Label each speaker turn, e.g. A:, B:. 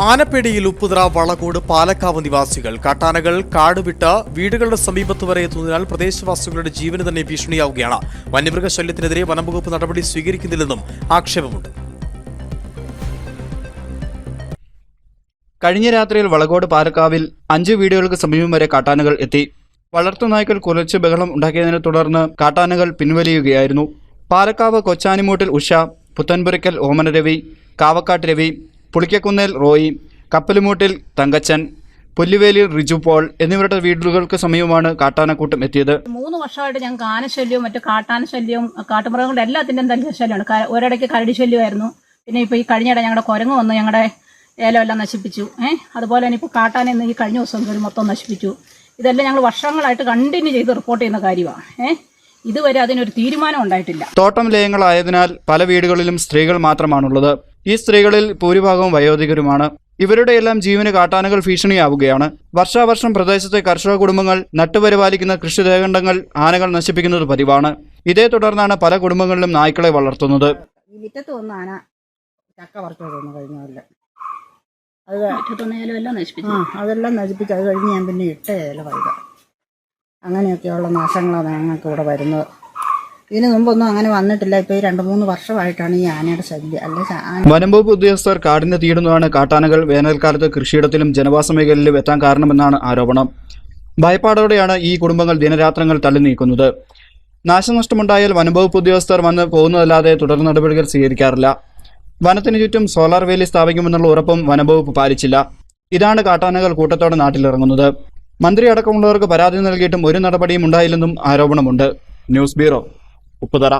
A: ആനപ്പേടിയിൽ ഉപ്പുതറ വളകോട് പാലക്കാവ് നിവാസികൾ. കാട്ടാനകൾ കാടുവിട്ട് വീടുകളുടെ സമീപത്ത് വരെ എത്തുന്നതിനാൽ പ്രദേശവാസികളുടെ ജീവന് തന്നെ ഭീഷണിയാവുകയാണ്. വന്യമൃഗശല്യത്തിനെതിരെ വനംവകുപ്പ് നടപടി സ്വീകരിക്കുന്നില്ലെന്നും ആക്ഷേപമുണ്ട്.
B: കഴിഞ്ഞ രാത്രിയിൽ വളകോട് പാലക്കാവിൽ അഞ്ച് വീടുകൾക്ക് സമീപം വരെ കാട്ടാനകൾ എത്തി. വളർത്തുനായ്ക്കൾ കുറച്ച് ബഹളം ഉണ്ടാക്കിയതിനെ തുടർന്ന് കാട്ടാനകൾ പിൻവലിയുകയായിരുന്നു. പാലക്കാവ് കൊച്ചാനിമൂട്ടിൽ ഉഷ പുത്തൻപുരയ്ക്കൽ ഓമനരവി കാവക്കാട്ട് രവി പുളിക്കക്കുന്നേൽ റോയി കപ്പലുമൂട്ടിൽ തങ്കച്ചൻ പുല്ലുവേലി റിജു പോൾ എന്നിവരുടെ വീടുകൾക്ക് സമീപമാണ് കാട്ടാനക്കൂട്ടം എത്തിയത്.
C: മൂന്ന് വർഷമായിട്ട് ഞങ്ങൾക്ക് ആനശല്യവും മറ്റു കാട്ടാന ശല്യവും കാട്ടുമൃഗങ്ങളുടെ എല്ലാത്തിന്റെയും തന്നെ ശല്യമാണ് ഒരിടയ്ക്ക് കരടി ശല്യമായിരുന്നു പിന്നെ ഇപ്പോൾ ഈ കഴിഞ്ഞിടെ ഞങ്ങളുടെ കുരങ്ങ് വന്ന് ഞങ്ങളുടെ ഏലമെല്ലാം നശിപ്പിച്ചു. ഏഹ് അതുപോലെ തന്നെ ഇപ്പോൾ കാട്ടാന ഇന്ന് ഈ കഴിഞ്ഞ ദിവസം ഒരു മൊത്തം നശിപ്പിച്ചു. ഇതെല്ലാം ഞങ്ങൾ വർഷങ്ങളായിട്ട് കണ്ടിന്യൂ ചെയ്ത് റിപ്പോർട്ട് ചെയ്യുന്ന കാര്യമാണ് ഏഹ് ഇതുവരെ അതിനൊരു തീരുമാനം ഉണ്ടായിട്ടില്ല.
B: തോട്ടം ലയങ്ങളായതിനാൽ പല വീടുകളിലും സ്ത്രീകൾ മാത്രമാണുള്ളത്. ഈ സ്ത്രീകളിൽ ഭൂരിഭാഗവും വയോധികരുമാണ്. ഇവരുടെയെല്ലാം ജീവന് കാട്ടാനകൾ ഭീഷണിയാവുകയാണ്. വർഷാവർഷം പ്രദേശത്തെ കർഷക കുടുംബങ്ങൾ നട്ടുപരിപാലിക്കുന്ന കൃഷിദേഖണ്ഡങ്ങൾ ആനകൾ നശിപ്പിക്കുന്നത് പതിവാണ്. ഇതേ തുടർന്നാണ് പല കുടുംബങ്ങളിലും നായ്ക്കളെ വളർത്തുന്നത്.
D: അതെല്ലാം നശിപ്പിച്ച്. അത് കഴിഞ്ഞ് ഞാൻ പിന്നെ ഇട്ട ഏല പൈത അങ്ങനെയൊക്കെയുള്ള നാശങ്ങളാണ് ഞങ്ങൾക്ക് ഇവിടെ വരുന്നത്. ഇതിന് മുമ്പൊന്നും അങ്ങനെ വന്നിട്ടില്ല. ഇപ്പൊ രണ്ടു മൂന്ന് വർഷമായിട്ടാണ് ഈ ആനയുടെ ശല്യം. അല്ലെ
B: വനംവകുപ്പ് ഉദ്യോഗസ്ഥർ കാടിന് തീടുന്നതാണ് കാട്ടാനകൾ വേനൽക്കാലത്ത് കൃഷിയിടത്തിലും ജനവാസ മേഖലയിലും എത്താൻ കാരണമെന്നാണ് ആരോപണം. ഭയപ്പാടോടെയാണ് ഈ കുടുംബങ്ങൾ ദിനരാത്രങ്ങൾ തള്ളി നീക്കുന്നത്. നാശനഷ്ടമുണ്ടായാൽ വനംവകുപ്പ് ഉദ്യോഗസ്ഥർ വന്ന് പോകുന്നതല്ലാതെ തുടർ നടപടികൾ സ്വീകരിക്കാറില്ല. വനത്തിന് ചുറ്റും സോളാർ വേലി സ്ഥാപിക്കുമെന്നുള്ള ഉറപ്പും വനംവകുപ്പ് പാലിച്ചില്ല. ഇതാണ് കാട്ടാനകൾ കൂട്ടത്തോടെ നാട്ടിലിറങ്ങുന്നത്. മന്ത്രി അടക്കമുള്ളവർക്ക് പരാതി നൽകിയിട്ടും ഒരു നടപടിയും ഉണ്ടായില്ലെന്നും ആരോപണമുണ്ട്. News bureau. ഉപ്പുതറ